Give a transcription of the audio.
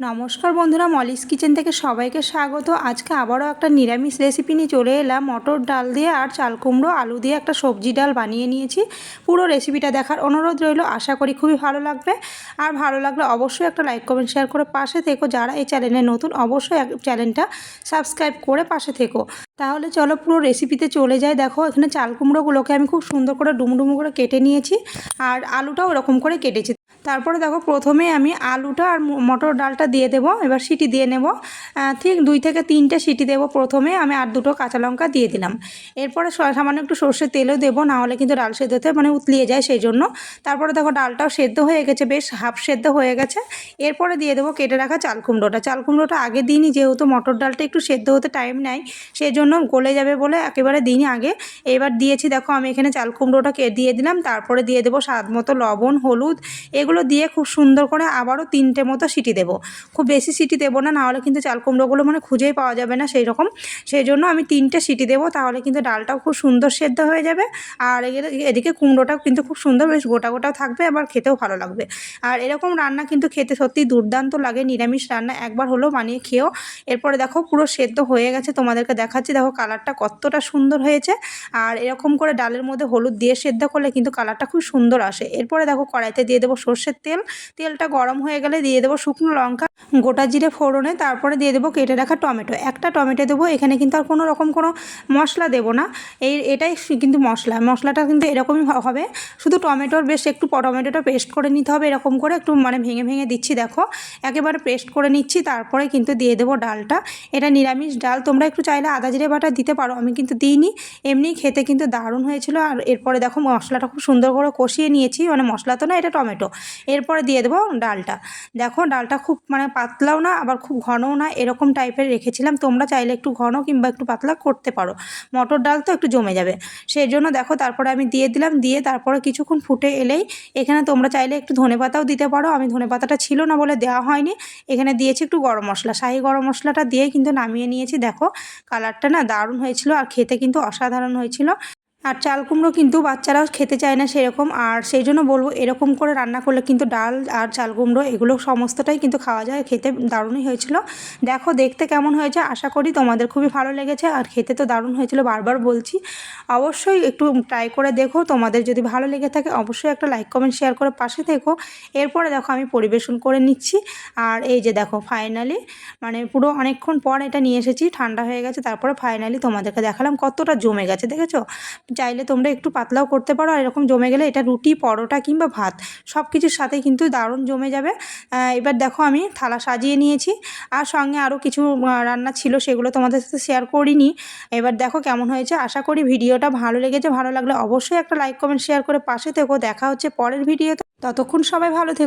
নমস্কার বন্ধুরা, Molly's kitchen থেকে সবাইকে স্বাগত। আজকে আবারও একটা নিরামিষ রেসিপি নিয়ে চলে এলাম। মটর ডাল দিয়ে আর চাল কুমড়ো, আলু দিয়ে একটা সবজি ডাল বানিয়ে নিয়েছি। পুরো রেসিপিটা দেখার অনুরোধ রইল। আশা করি খুবই ভালো লাগবে। আর ভালো লাগলে অবশ্যই একটা লাইক কমেন্ট শেয়ার করে পাশে থেকো। যারা এই চ্যানেলে নতুন, অবশ্যই চ্যানেলটা সাবস্ক্রাইব করে পাশে থেকো। তাহলে চলো পুরো রেসিপিতে চলে যাই। দেখো, এখানে চাল কুমড়োগুলোকে আমি খুব সুন্দর করে ডুমডুমো করে কেটে নিয়েছি। আর আলুটাও ওরকম করে কেটেছি। তারপরে দেখো প্রথমে আমি আলুটা আর মটর ডালটা দিয়ে দেবো, এবার সিটি দিয়ে নেব। ঠিক দুই থেকে তিনটে সিটি দেবো প্রথমে, আমি আর দুটো কাঁচা লঙ্কা দিয়ে দিলাম। এরপরে সামান্য একটু সর্ষের তেলও দেবো না হলে কিন্তু ডাল সেদ্ধতে মানে উতলিয়ে যায় সেই জন্য। তারপরে দেখো ডালটাও সেদ্ধ হয়ে গেছে, বেশ হাফ সেদ্ধ হয়ে গেছে। এরপরে দিয়ে দেবো কেটে রাখা চাল কুমড়োটা। চাল কুমড়োটা আগে দিনই যেহেতু মটর ডালটা একটু সেদ্ধ হতে টাইম নেয় সেই জন্য গলে যাবে বলে একেবারে দিনই আগে। এবার দিয়েছি, দেখো আমি এখানে চাল কুমড়োটা দিয়ে দিলাম। তারপরে দিয়ে দেবো স্বাদ মতো লবণ, হলুদ, এগুলো দিয়ে খুব সুন্দর করে আবারও তিনটে মতো সিটি দেবো। খুব বেশি সিটি দেবো না, নাহলে কিন্তু চাল কুমড়োগুলো মানে খুঁজেই পাওয়া যাবে না সেই রকম সেই জন্য আমি তিনটে সিটি দেবো, তাহলে কিন্তু ডালটাও খুব সুন্দর সেদ্ধ হয়ে যাবে। আর এদিকে- কুমড়োটাও কিন্তু খুব সুন্দর, বেশ গোটা গোটাও থাকবে, আবার খেতেও ভালো লাগবে। আর এরকম রান্না কিন্তু খেতে সত্যি দুর্দান্ত লাগে, নিরামিষ রান্না একবার হলেও বানিয়ে খেয়েও। এরপরে দেখো পুরো সেদ্ধ হয়ে গেছে, তোমাদেরকে দেখাচ্ছি, দেখো কালারটা কতটা সুন্দর হয়েছে। আর এরকম করে ডালের মধ্যে হলুদ দিয়ে সেদ্ধ করলে কিন্তু কালারটা খুব সুন্দর আসে। এরপরে দেখো কড়াইতে দিয়ে দেবো সর্ষের তেল, তেলটা গরম হয়ে গেলে দিয়ে দেবো শুকনো লঙ্কা, গোটা জিরে ফোড়নে, তারপরে দিয়ে দেবো কেটে রাখা টমেটো। একটা টমেটো দেবো, এখানে কিন্তু আর কোনো রকম কোনো মশলা দেবো না। এই, এটাই কিন্তু মশলা। মশলাটা কিন্তু এরকমই হবে। শুধু টমেটোর বেশ একটু টমেটোটা পেস্ট করে নিতে হবে এরকম করে। একটু মানে ভেঙে ভেঙে দিচ্ছি, দেখো। একেবারে পেস্ট করে নিচ্ছি, তারপরে কিন্তু দিয়ে দেবো ডালটা। এটা নিরামিষ ডাল, তোমরা একটু চাইলে আদা জিরে বাটা দিতে পারো। আমি কিন্তু দিইনি। এমনি খেতে কিন্তু দারুণ হয়েছিল। আর এরপরে দেখো মশলাটা খুব সুন্দর করে কষিয়ে নিয়েছি। মানে মশলা তো না, এটা টমেটো। এরপরে দিয়ে দেবো ডালটা। দেখো ডালটা খুব মানে পাতলাও না, আবার খুব ঘনও না, এরকম টাইপের রেখেছিলাম। তোমরা চাইলে একটু ঘন কিংবা একটু পাতলা করতে পারো। মটর ডাল তো একটু জমে যাবে। সেই জন্য দেখো তারপরে আমি দিয়ে দিলাম, দিয়ে তারপরে কিছুক্ষণ ফুটে এলেই এখানে তোমরা চাইলে একটু ধনে পাতাও দিতে পারো। আমি ধনে পাতাটা ছিল না বলে দেওয়া হয়নি। এখানে দিয়েছি একটু গরম মশলা। শাহি গরম মশলাটা দিয়ে কিন্তু নামিয়ে নিয়েছি। দেখো কালারটা না দারুণ হয়েছিল আর খেতে কিন্তু অসাধারণ হয়েছিল। আর চাল কুমড়ো কিন্তু বাচ্চারাও খেতে চায় না সেরকম। আর সেই জন্য বলব, এরকম করে রান্না করলে কিন্তু ডাল আর চাল কুমড়ো এগুলো সমস্তটাই কিন্তু খাওয়া যায়। খেতে দারুণই হয়েছিল। দেখো, দেখতে কেমন হয়েছে আশা করি তোমাদের খুবই ভালো লেগেছে। আর খেতে তো দারুণ হয়েছিল, বারবার বলছি। অবশ্যই একটু ট্রাই করে দেখো, তোমাদের যদি ভালো লেগে থাকে অবশ্যই একটা লাইক কমেন্ট শেয়ার করে পাশে থেকো। এরপরে দেখো, আমি পরিবেশন করে নিচ্ছি। আর এই যে দেখো ফাইনালি মানে পুরো অনেকক্ষণ পর এটা নিয়ে এসেছি, ঠান্ডা হয়ে গেছে, তারপরে ফাইনালি তোমাদেরকে দেখালাম কতটা জমে গেছে, দেখেছ? চাইলে তোমরা একটু পাতলাও করতে পারো, আর এরকম জমে গেলে এটা রুটি, পরোটা কিংবা ভাত সব কিছুর সাথে কিন্তু দারুণ জমে যাবে। এবার দেখো আমি থালা সাজিয়ে নিয়েছি, আর সঙ্গে আরও কিছু রান্না ছিল সেগুলো তোমাদের সাথে শেয়ার করিনি। এবার দেখো কেমন হয়েছে, আশা করি ভিডিওটা ভালো লেগেছে, ভালো লাগলে অবশ্যই একটা লাইক কমেন্ট শেয়ার করে পাশে থেকো। দেখা হচ্ছে পরের ভিডিওতে, ততক্ষণ সবাই ভালো থেকো।